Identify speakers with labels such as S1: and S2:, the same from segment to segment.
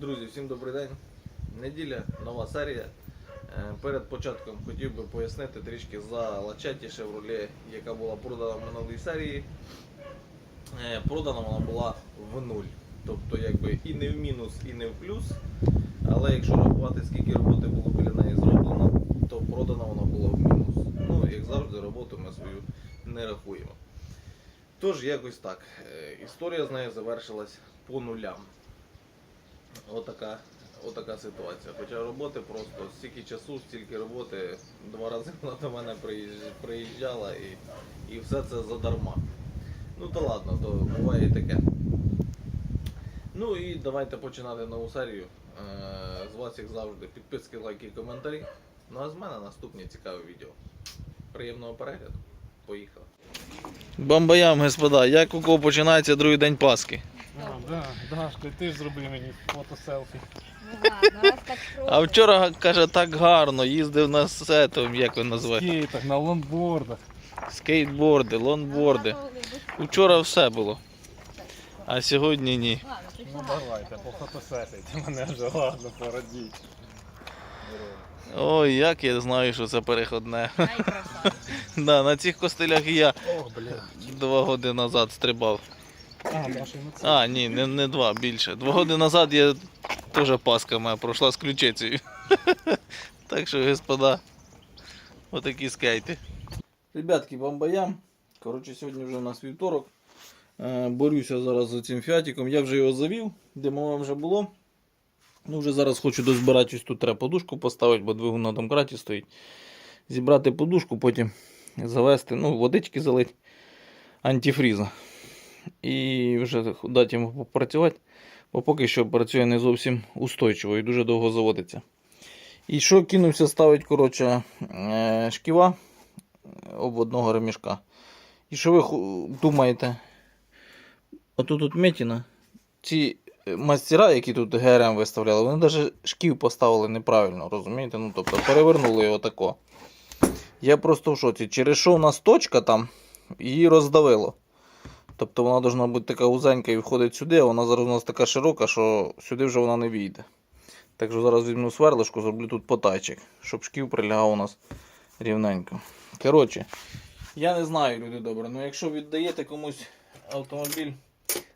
S1: Друзі, всім добрий день. Неділя, нова серія. Е, Перед початком хотів би пояснити трішки за лачаті Chevrolet, яка була продана в минулій серії. Е, Продана вона була в нуль. Тобто якби і не в мінус, і не в плюс. Але якщо рахувати, скільки роботи було біля неї зроблено, то продана вона була в мінус. Ну, як завжди, роботу ми свою не рахуємо. Тож, якось так. Е, Історія з нею завершилась по нулям. Отака, отака ситуація. Хоча роботи просто стільки часу, стільки роботи, два рази вона до мене приїжджала і, і все це задарма. Ну то ладно, то буває і таке. Ну і давайте починати нову серію. Е, З вас, як завжди, підписки, лайки коментарі. Ну а з мене наступні цікаві відео. Приємного перегляду. Поїхали. Бамбаям, господа, як у кого починається другий день Пасхи?
S2: Да, Дашко, ти ж зроби мені фото селфі.
S3: Ну ладно, раз так
S1: А вчора каже так гарно, їздив на сетом, як він називає.
S2: Скейтах, на лонгбордах.
S1: Скейтборди, лонборди. Учора все було, а сьогодні ні.
S3: Ладно,
S2: Ну давайте, пофотосесайте мене вже ладно, порадіть.
S1: Ой, як я знаю, що це переходне.
S3: Ай.
S1: Да, на цих костилях і я
S2: Ох,
S1: два роки назад стрибав.
S2: А,
S1: ні, не, не два, більше. Два роки назад я теж паска моя пройшла з ключицею. Так що, господа, отакі скейти. Ребятки, бамбаям. Коротше, сьогодні вже у нас вівторок. Е, Борюся зараз з цим фіатиком. Я вже його завів, димове вже було. Ну, вже зараз хочу дозбирати, ось тут треба подушку поставити, бо двигун на домкраті стоїть. Зібрати подушку, потім завести, ну, водички залить антифріза. І вже дати йому попрацювати, бо поки що працює не зовсім устойчиво і дуже довго заводиться. І що кинувся ставити, коротше, е, шківа об одного ремішка. І що ви думаєте? Отут тут метіна. Ці е, мастера, які тут ГРМ виставляли, вони навіть шків поставили неправильно, розумієте? Ну, тобто перевернули його тако. Я просто в шоці. Через що у нас точка там, її роздавило. Тобто вона повинна бути така узенька і входить сюди, а вона зараз у нас така широка, що сюди вже вона не війде. Так що зараз візьму сверлишку, зроблю тут потайчик, щоб шків прилягав у нас рівненько. Коротше, я не знаю, люди добре, ну якщо віддаєте комусь автомобіль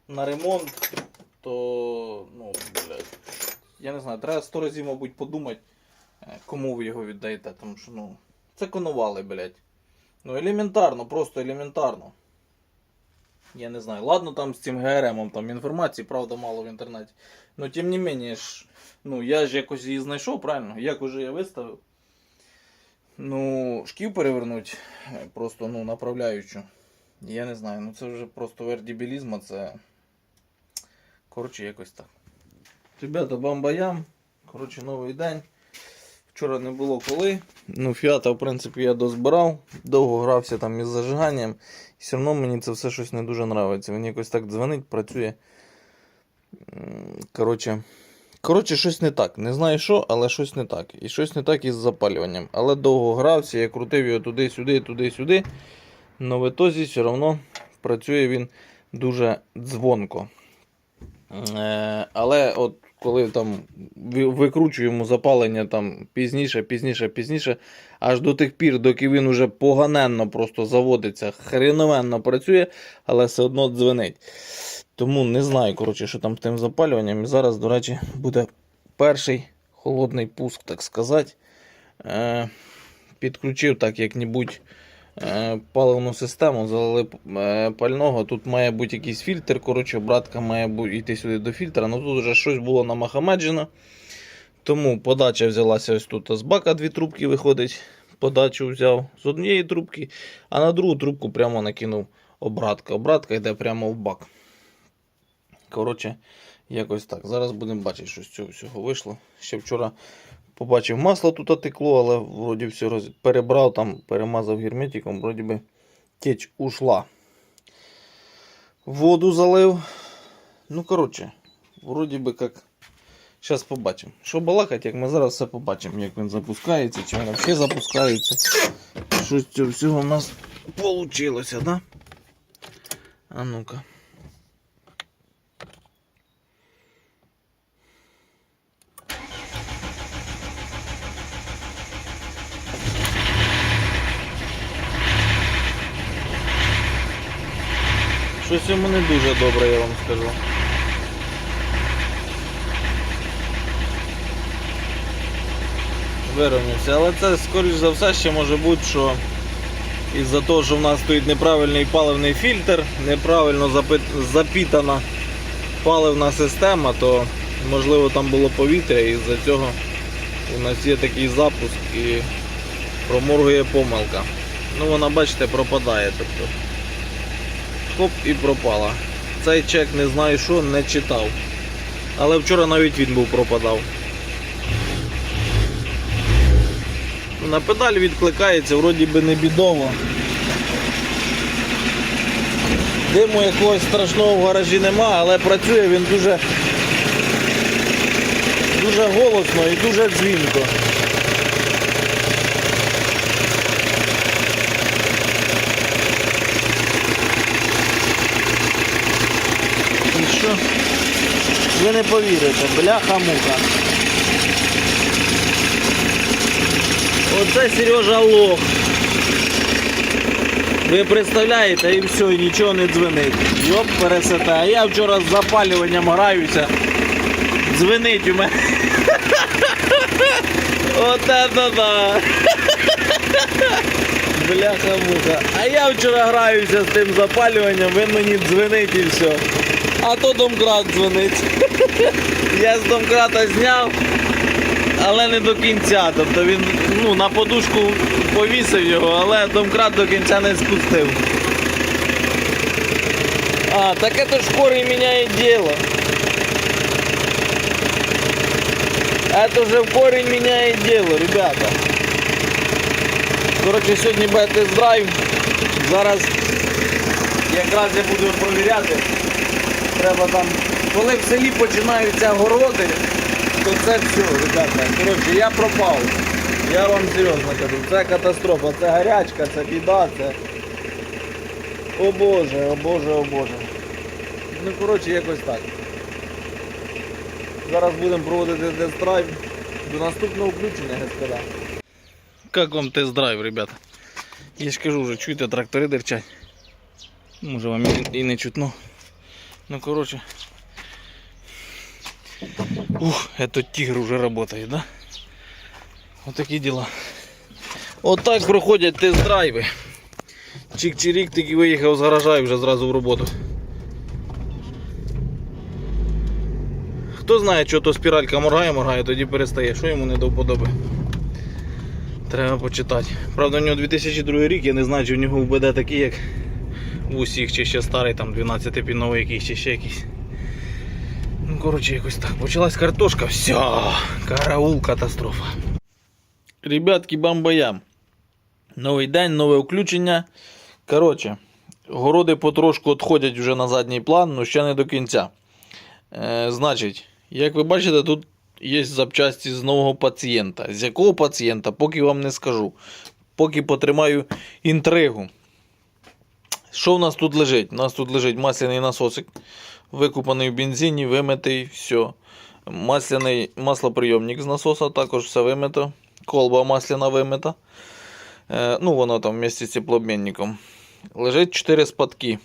S1: на ремонт, то ну, блядь, я не знаю, треба сто разів, мабуть, подумати, е, кому ви його віддаєте, тому що ну, це конували, блядь. Ну, елементарно, просто елементарно. Я не знаю. Ладно, там з цим ГРМом там інформації, правда, мало в інтернеті. Ну, тим не менше, ну, я ж якось її знайшов, правильно? Як уже я виставив. Ну, шків перевернуть просто ну, направляючу. Я не знаю, ну це вже просто вердібілізм, а це. Коротше, якось так. Ребята, бамбаям. Коротше, новий день. Вчора не було коли. Ну, фіата, в принципі, я дозбирав. Довго грався там із зажиганням. І все одно мені це все щось не дуже подобається. Він якось так дзвонить, працює. Коротше, коротше, щось не так. Не знаю що, але щось не так. І щось не так із запалюванням. Але довго грався, я крутив його туди-сюди, туди-сюди. Но в ітозі все одно працює він дуже дзвонко. Е, але от коли там ви- викручуємо запалення там пізніше, пізніше, пізніше, аж до тих пір, доки він уже поганенно просто заводиться, хреновенно працює, але все одно дзвенить. Тому не знаю, коротше, що там з тим запалюванням. І зараз, до речі, буде перший холодний пуск, так сказати. Е, підключив так як-небудь паливну систему, залили е, пального. Тут має бути якийсь фільтр. Коротше, братка має йти сюди до фільтра. Ну тут вже щось було намахамеджено. Тому подача взялася ось тут з бака дві трубки виходить. Подачу взяв з однієї трубки, а на другу трубку прямо накинув обратка. Обратка йде прямо в бак. Коротше, якось так. Зараз будемо бачити, що з цього всього вийшло. Ще вчора побачив масло тут текло, але вроді все роз... перебрав там, перемазав герметиком, вроді би течь ушла. Воду залив. Ну, коротше, вроді би як. Зараз побачимо. Що балакать, як ми зараз все побачимо, як він запускається, чи він взагалі запускається. Що з цього всього у нас вийшло, да? А ну-ка. Щось йому не дуже добре, я вам скажу. Вирівнявся, але це скоріш за все ще може бути, що із-за того, що в нас стоїть неправильний паливний фільтр, неправильно запітана паливна система, то можливо там було повітря і з-за цього у нас є такий запуск і проморгує помилка. Ну вона, бачите, пропадає. Тобто. Хоп і пропала. Цей чек не знаю що, не читав. Але вчора навіть він був пропадав. На педаль відкликається, вроді би не бідово. Диму якогось страшного в гаражі нема, але працює він дуже, дуже голосно і дуже дзвінко. І що? Не повірите, бляха-муха. Оце Сережа лох. Ви представляєте, і все, і нічого не дзвенить. Йоп, пересете. А я вчора з запалюванням граюся. Дзвенить у мене. От це да. Бляха-муха. А я вчора граюся з тим запалюванням, він мені дзвенить і все. А то домкрат дзвонить. Я з домкрата зняв, але не до кінця. Тобто він ну, на подушку повісив його, але домкрат до кінця не спустив. А, так это ж корень меняет дело. Это же в корень меняет дело, ребята. Коротше, сьогодні буде тест-драйв. Зараз якраз я буду провіряти. Треба там, коли в селі починаються городи, то це все, ребята. Коротше, я пропав. Я вам серйозно кажу, це катастрофа, це гарячка, це біда, це. О Боже, о Боже, о Боже. Ну коротше якось так. Зараз будемо проводити тест-драйв. До наступного включення, господа. Як вам тест-драйв, ребята? Я ж кажу вже, чуєте, трактори дерчать. Може вам і- не чутно. Ну короче. Ух, этот тигр уже работает, да? Вот такие дела. Вот так проходять тест-драйви. Чик-чирік тільки виїхав з гаража і вже зразу в роботу. Хто знає, що то спіралька моргає, моргає, тоді перестає. Що йому не до вподоби? Треба почитати. Правда, у нього 2002 рік, я не знаю, чи у нього УБД такий, як в усіх, чи ще старий, там 12 піновий якийсь, чи ще якийсь. Ну, коротше, якось так. Почалась картошка, все, караул, катастрофа. Ребятки, бамбаям. Новий день, нове включення. Коротше, городи потрошку відходять вже на задній план, але ще не до кінця. Е, значить, як ви бачите, тут є запчасті з нового пацієнта. З якого пацієнта, поки вам не скажу. Поки потримаю інтригу. Що в нас тут лежить? У нас тут лежить масляний насосик, викупаний в бензині, вимитий, все. Масляний маслоприйомник з насоса, також все вимито. Колба масляна вимита. Е, ну, воно там вместе з теплообмінником. Лежить 4 спадки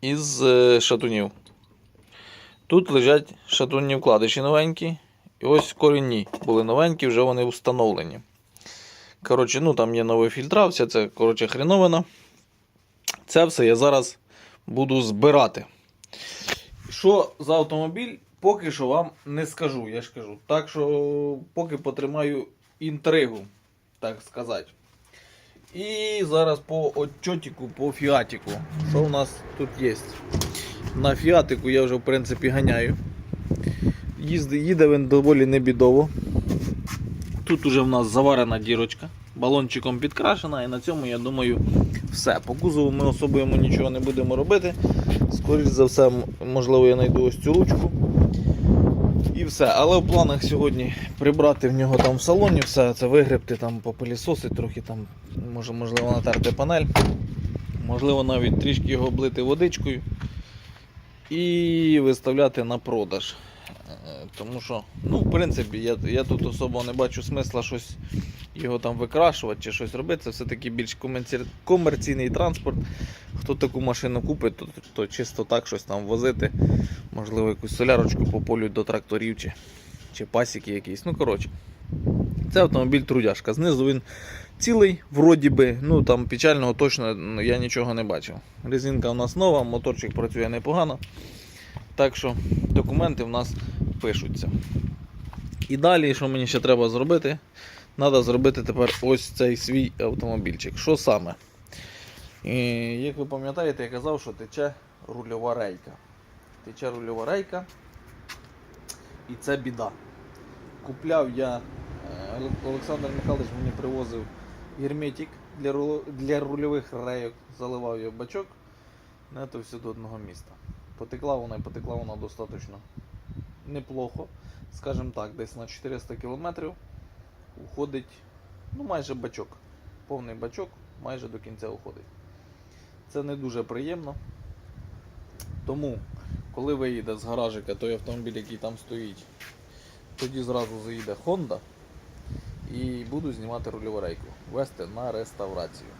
S1: із е, шатунів. Тут лежать шатунні вкладиші новенькі. І ось корінні були новенькі, вже вони встановлені. Коротше, ну там є нові фільтра, вся це коротше, хреновина. Це все я зараз буду збирати. Що за автомобіль, поки що вам не скажу, я ж кажу. Так що поки потримаю інтригу, так сказати. І зараз по отчотику, по фіатіку. Що у нас тут є? На фіатику я вже в принципі ганяю. Їде він доволі небідово. Тут уже в нас заварена дірочка, балончиком підкрашена, і на цьому, я думаю, все. По кузову ми йому нічого не будемо робити. Скоріше за все, можливо, я знайду ось цю ручку. І все. Але в планах сьогодні прибрати в нього там в салоні все, це вигребти, там попилісосити, трохи там, може, можливо, натерти панель. Можливо, навіть трішки його облити водичкою і виставляти на продаж. Е, Тому що, ну, в принципі, я, я тут особо не бачу смисла щось його там викрашувати чи щось робити. Це все-таки більш комерційний транспорт. Хто таку машину купить, то, то чисто так щось там возити. Можливо, якусь солярочку по полю до тракторів чи, чи пасіки якісь. Ну, коротше. Це автомобіль трудяшка. Знизу він цілий, вроді би, ну там печального точно я нічого не бачив. Резинка у нас нова, моторчик працює непогано. Так що документи в нас пишуться. І далі, що мені ще треба зробити? Треба зробити тепер ось цей свій автомобільчик. Що саме? І, як ви пам'ятаєте, я казав, що тече рульова рейка. Тече рульова рейка. І це біда. Купляв я, е, Олександр Михайлович мені привозив герметик для, руло- для рульових рейок, заливав його бачок. На це все до одного міста. Потекла вона і потекла вона достатньо неплохо. Скажімо так, десь на 400 кілометрів уходить ну, майже бачок. Повний бачок майже до кінця уходить. Це не дуже приємно. Тому, коли виїде з гаражика той автомобіль, який там стоїть, тоді зразу заїде Honda і буду знімати рульову рейку, вести на реставрацію.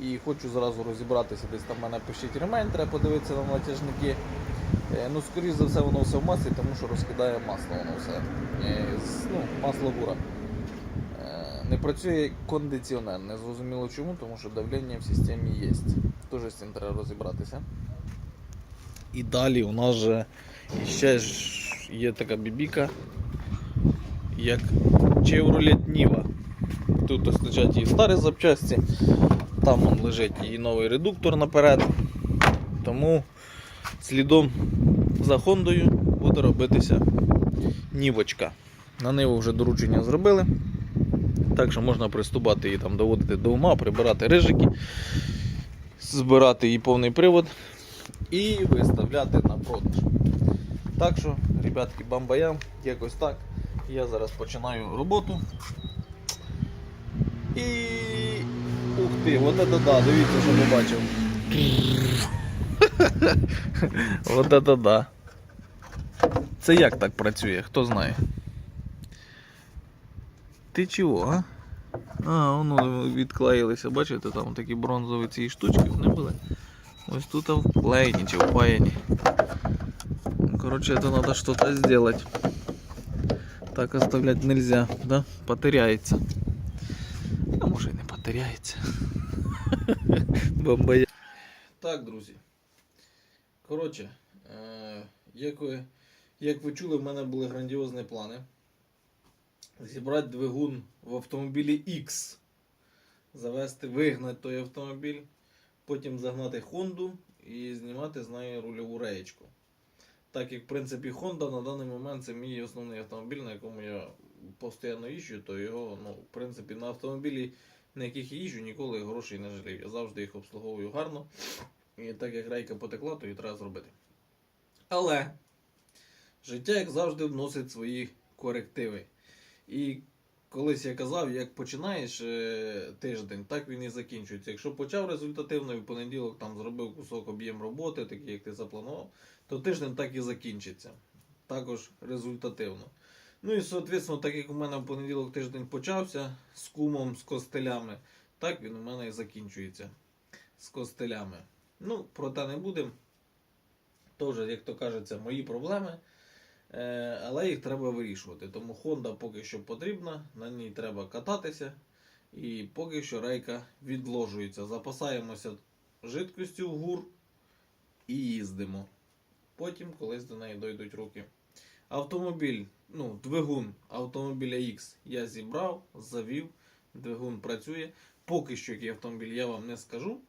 S1: І хочу зразу розібратися, десь там мене пишіть ремень, треба подивитися на натяжники. Е, Ну, скоріш за все, воно все в маслі, тому що розкидає масло воно все. Е, Ну, масло бура. Не працює кондиціонер, не зрозуміло чому, тому що давлення в системі є. Теж з цим треба розібратися. І далі у нас же ще є така бібіка, як Chevrolet Niva. Тут ось її старі запчасті, там он лежить її новий редуктор наперед. Тому слідом за Хондою буде робитися нівочка. На ниву вже доручення зробили. Так що можна приступати її там доводити до ума, прибирати рижики, збирати її повний привод і виставляти на продаж. Так що, ребятки, бамбаям, якось так. Я зараз починаю роботу. І. Ух ти, от це да, дивіться, що побачив. От це да. Це як так працює, хто знає. Ти чого, а? А, воно відклеїлися, бачите, там такі бронзові ці штучки вони були. Ось тут вклеєні чи впаяні. Короче, это надо что-то сделать. Так оставлять нельзя, да? Потеряется. А може і не потеряється. Бомбая. Так, друзі. Коротше, е, як ви, як ви чули, в мене були грандіозні плани. Зібрати двигун в автомобілі X. Завести, вигнати той автомобіль, потім загнати Хонду і знімати з неї рульову реєчку. Так як, в принципі, Honda на даний момент це мій основний автомобіль, на якому я постійно їжджу, то його, ну, в принципі, на автомобілі, на яких я їжджу, ніколи грошей не жалію. Я завжди їх обслуговую гарно. І так як рейка потекла, то її треба зробити. Але життя, як завжди, вносить свої корективи. І колись я казав, як починаєш е, тиждень, так він і закінчується. Якщо почав результативно і в понеділок там зробив кусок об'єм роботи, такий як ти запланував, то тиждень так і закінчиться. Також результативно. Ну і, соответственно, так як у мене в понеділок тиждень почався з кумом, з костелями, так він у мене і закінчується з костелями. Ну, про те не будемо. Теж, як то кажеться, мої проблеми. Е, але їх треба вирішувати. Тому Honda поки що потрібна, на ній треба кататися. І поки що рейка відложується. Запасаємося жидкістю в гур і їздимо. Потім колись до неї дойдуть руки. Автомобіль, ну, двигун автомобіля X я зібрав, завів, двигун працює. Поки що який автомобіль я вам не скажу.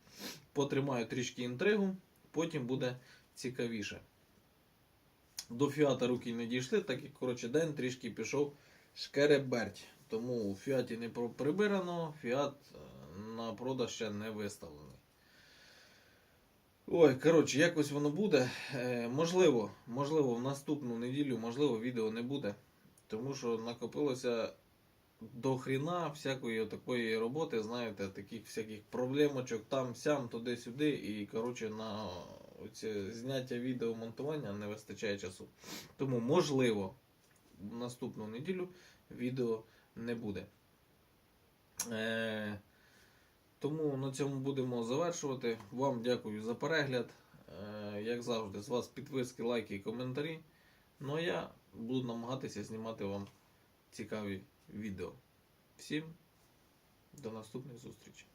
S1: Потримаю трішки інтригу, потім буде цікавіше. До фіата руки не дійшли, так як коротше, день трішки пішов шкереберть. Тому у фіаті не прибирано, фіат е, на продаж ще не виставлений. Ой, коротше, якось воно буде. Е, можливо, можливо, в наступну неділю, можливо, відео не буде. Тому що накопилося до хріна всякої такої роботи, знаєте, таких всяких проблемочок там, сям, туди-сюди. І коротше, на оце зняття відео монтування не вистачає часу. Тому, можливо, наступну неділю відео не буде. Е, тому на цьому будемо завершувати. Вам дякую за перегляд. Е, як завжди, з вас підписки, лайки і коментарі. Ну а я буду намагатися знімати вам цікаві відео. Всім до наступних зустрічей.